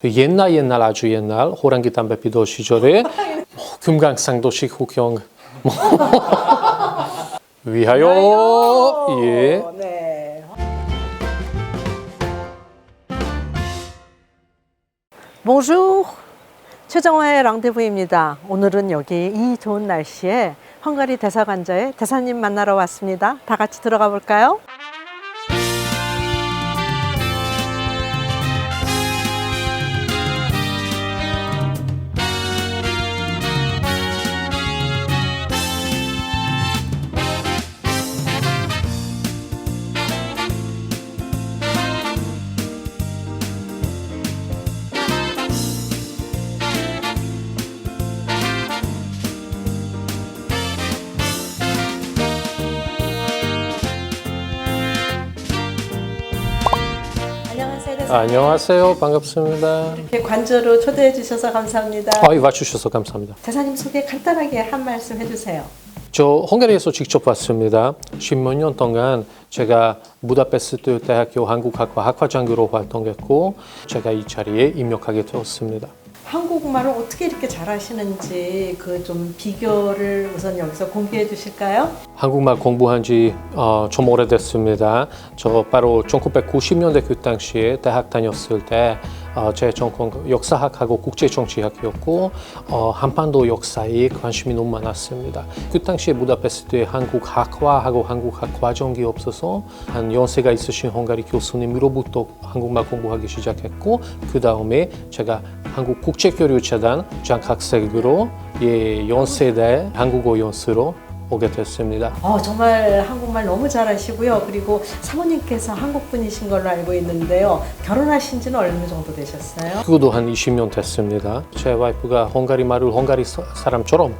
그 옛날 옛날 아주 옛날 호랑이 담배 피던 시절에 뭐 금강산도 식후경 뭐 위하여 예 네. Bonjour. 최정화의 랑데부입니다. 오늘은 여기 이 좋은 날씨에 헝가리 대사관자에 대사님 만나러 왔습니다. 다 같이 들어가 볼까요? 안녕하세요. 대사님. 안녕하세요 반갑습니다 이렇게 관저로 초대해 주셔서 감사합니다. 아이 와주셔서 감사합니다 대사님 소개 간단하게 한 말씀 해주세요. 저 헝가리에서 직접 왔습니다 10몇 년 동안 제가 부다페스트 대학교 한국학과 학과장으로 활동했고 제가 이 자리에 임명하게 되었습니다 한국말을 어떻게 이렇게 잘하시는지 그 좀 비결을 우선 여기서 공개해 주실까요? 한국말 공부한 지 어, 좀 오래됐습니다. 저 바로 1990년대 그 당시에 대학 다녔을 때 어, 제 전공 역사학하고 국제정치학이었고 어, 한반도 역사에 관심이 너무 많았습니다. 그 당시에 부다페스트에 한국 학과하고 한국 학 과정이 없어서 한 연세가 있으신 헝가리 교수님으로부터 한국말 공부하기 시작했고 그 다음에 제가 한국 국제교류재단 장학생으로 예, 연세대 한국어 연수로 오게 됐습니다. 어, 정말 한국말 너무 잘하시고요. 그리고 사모님께서 한국 분이신 걸로 알고 있는데요. 결혼하신 지는 어느 정도 되셨어요? 그것도 한 20년 됐습니다. 제 와이프가 헝가리 말을 헝가리 사- 사람처럼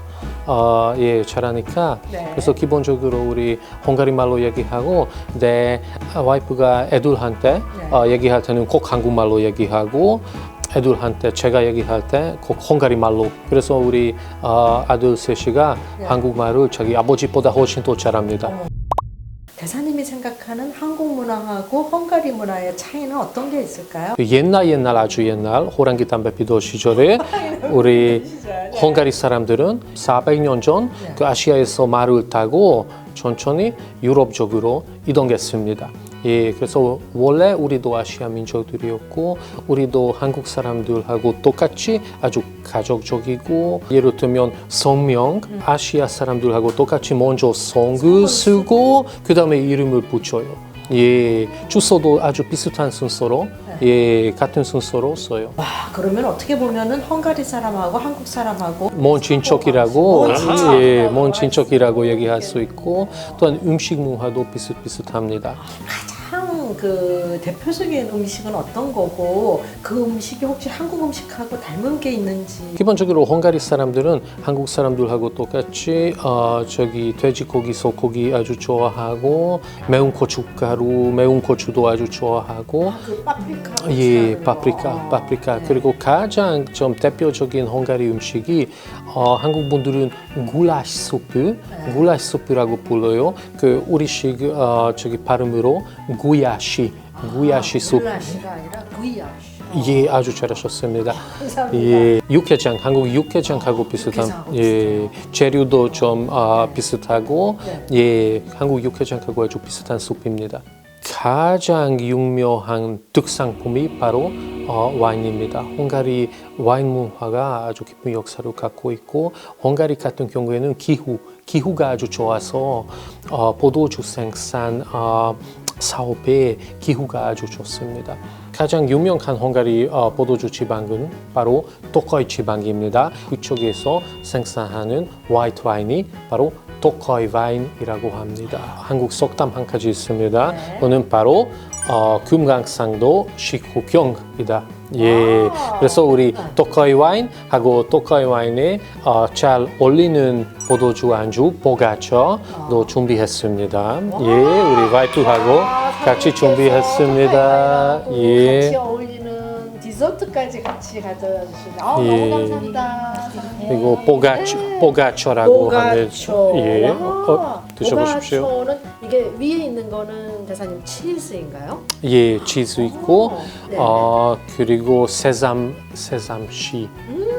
어, 예, 잘하니까 네. 그래서 기본적으로 우리 헝가리 말로 얘기하고 내 와이프가 애들한테 네. 어, 얘기할 때는 꼭 한국말로 얘기하고 애들한테 제가 얘기할 때꼭 헝가리 말로 그래서 우리 어, 아들 셋이가 네. 한국말을 자기 아버지보다 훨씬 더 잘합니다. 대사님이 생각하는 한국 문화하고 헝가리 문화의 차이는 어떤 게 있을까요? 그 옛날 옛날 아주 옛날 호랑이 담배 피던 시절에 우리 헝가리 사람들은 400년 전 그 아시아에서 말을 타고 천천히 유럽 쪽으로 이동했습니다. 예, 그래서 원래 우리도 아시아 민족들이었고 우리도 한국 사람들하고 똑같이 아주 가족적이고 예를 들면 성명 아시아 사람들하고 똑같이 먼저 성을 쓰고 그 다음에 이름을 붙여요. 예, 주소도 아주 비슷한 순서로 예, 같은 순서로 써요. 와, 그러면 어떻게 보면은 헝가리 사람하고 한국 사람하고 먼 친척이라고 먼 친척. 예, 먼 친척이라고 얘기할 수 있고 또한 음식 문화도 비슷비슷합니다. 가장 그 대표적인 음식은 어떤 거고 그 음식이 혹시 한국 음식하고 닮은 게 있는지 기본적으로 헝가리 사람들은 한국 사람들하고 똑같이 어, 저기 돼지고기, 소고기 아주 좋아하고 매운 고춧가루, 매운 고추도 아주 좋아하고 그 파프리카 예, 파프리카, 거. 파프리카. 네. 그리고 가장 좀 대표적인 헝가리 음식이 어, 한국 분들은 굴라시 소프, 네. 굴라시 소프라고 불러요. 그 우리식 어, 저기 발음으로 구야 시, 구야시 소프. 굴라시가 아니라 구이야시 예, 아주 잘하셨습니다. 감사합니다. 예, 육개장, 한국 육개장하고 비슷한, 육개장하고 예, 재료도 좀 아, 비슷하고, 네. 예, 한국 육개장하고 아주 비슷한 수프입니다. 가장 유명한 특산품이 바로 어, 와인입니다. 헝가리 와인 문화가 아주 깊은 역사를 갖고 있고, 헝가리 같은 경우에는 기후, 기후가 아주 좋아서 어, 포도주 생산 어, 사업에 기후가 아주 좋습니다. 가장 유명한 헝가리 어, 포도주 지방은 바로 토카이 지방입니다. 그쪽에서 생산하는 화이트 와인이 바로 토카이 와인이라고 합니다. 한국 속담 한 가지 있습니다. 네. 그거는 바로 어, 금강산도 식후경이다. 예, 그래서 우리 토카이 와인하고 토카이 와인에 어, 잘 어울리는 포도주 안주 보가초도 준비했습니다. 예, 우리 와이프하고 같이 준비했습니다. 예. 같이 어울리는 디저트까지 같이 가져다 주시네. 아, 예. 너무 감사합니다. 그리고 보가초, 보가초라고 하는. 예, 와, 어, 드셔보십시오. 보가초는 이 이게 위에 있는 거는 대사님 치즈인가요? 예, 치즈 있고 네. 어, 그리고 세삼 세삼씨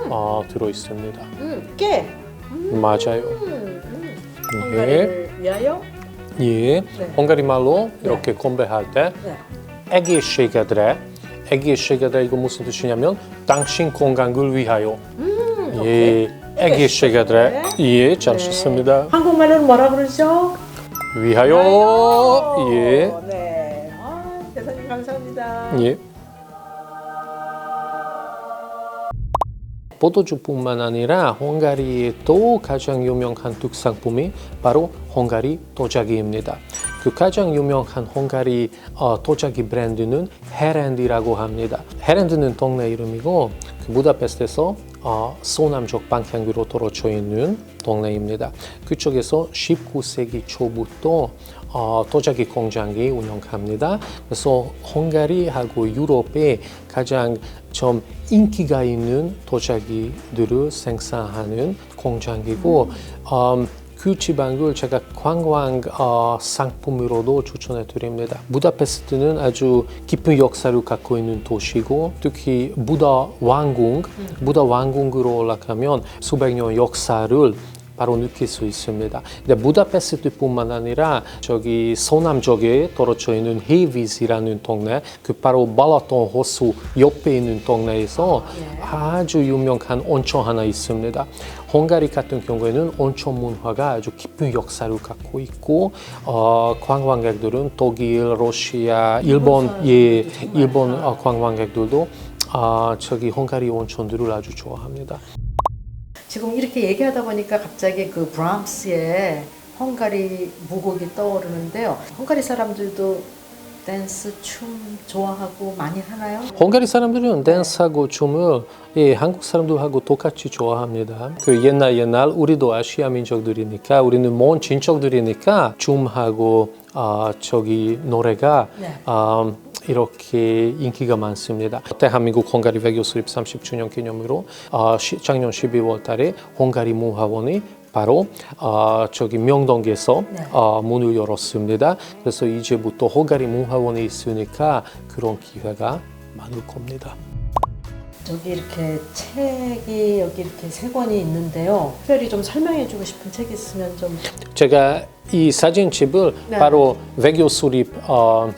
어, 들어 있습니다. 음, 깨. 맞아요. 음, 음. 예, 헝가리를 위하여. 예. 네. 헝가리 말로 이렇게 건배할 때 네. 시가드레 이거 무슨 뜻이냐면 당신 건강을 위하여. 음, 예, 애기 시가드레 예, 잘 네. 썼습니다. 한국말로는 뭐라 그러죠? 위하여. 예, 네. 아, 대사님 감사합니다. 예. 포도주뿐만 아니라 헝가리의 또 가장 유명한 특산품이 바로 헝가리 도자기입니다. 그 가장 유명한 헝가리 어, 도자기 브랜드는 헤렌디라고 합니다. 헤렌디는 동네 이름이고 그 부다페스트에서 어, 소남쪽 방향으로 떨어져 있는 동네입니다. 그쪽에서 19세기 초부터 어, 도자기 공장이 운영합니다. 그래서 헝가리하고 유럽에 가장 좀 인기가 있는 도자기들을 생산하는 공장이고 음, 그 지방을 제가 관광 어, 상품으로도 추천해 드립니다. 부다페스트는 아주 깊은 역사를 갖고 있는 도시고 특히 부다 왕궁, 부다 왕궁으로 올라가면 수백 년 역사를 바로 느낄 수 있습니다. 근데 부다페스트뿐만 아니라 저기 서남 쪽에 떨어져 있는 헤이비즈라는 동네, 그 바로 발라톤 호수 옆에 있는 동네에서 아주 유명한 온천 하나 있습니다. 헝가리 같은 경우에는 온천 문화가 아주 깊은 역사를 갖고 있고 어, 관광객들은 독일, 러시아, 일본, 예, 일본 어, 관광객들도 아, 저기 헝가리 온천들을 아주 좋아합니다. 지금 이렇게 얘기하다 보니까 갑자기 그 브람스의 헝가리 무곡이 떠오르는데요. 헝가리 사람들도 댄스, 춤 좋아하고 많이 하나요? 헝가리 사람들은 댄스하고 춤을 예, 한국 사람들하고 똑같이 좋아합니다. 그 옛날 옛날 우리도 아시아 민족들이니까 우리는 먼 친척들이니까 춤하고 아 저기 노래가 네. 아, 이렇게 인기가 많습니다. 대한민국 헝가리 외교 수립 30주년 기념으로 아, 시- 작년 12월 달에 헝가리 문화원이 바로 아, 저기 명동에서 네. 아, 문을 열었습니다. 그래서 이제부터 헝가리 문화원이 있으니까 그런 기회가 많을 겁니다. 저기 이렇게 책이 여기 이렇게 세 권이 있는데요. 특별히 좀 설명해주고 싶은 책 있으면 좀 제가 이 사진집을 네. 바로 외교 수립 어,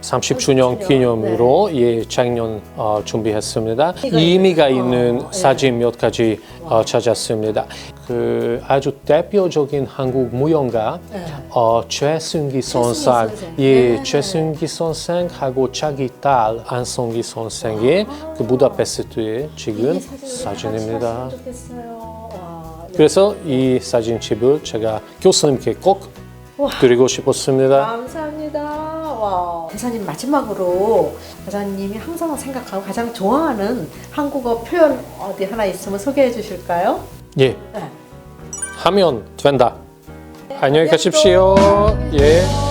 30주년 30주년, 기념으로 예, 작년 어, 준비했습니다. 의미가 있는- 어, 사진 몇 가지 어, 찾았습니다. 그 아주 대표적인 한국 무용가 네. 어, 최승기 선생. 예, 네. 최승기 선생하고 자기 딸 안성기 선생의 그 부다페스트에 찍은 이 사진을 사진입니다. 그래서 이 사진집을 제가 교수님께 꼭 와. 드리고 싶었습니다. 감사합니다. 와. 대사님 마지막으로 대사님이 항상 생각하고 가장 좋아하는 한국어 표현 어디 하나 있으면 소개해 주실까요? 예, 네. 하면 된다. 안녕히 가십시오. 예.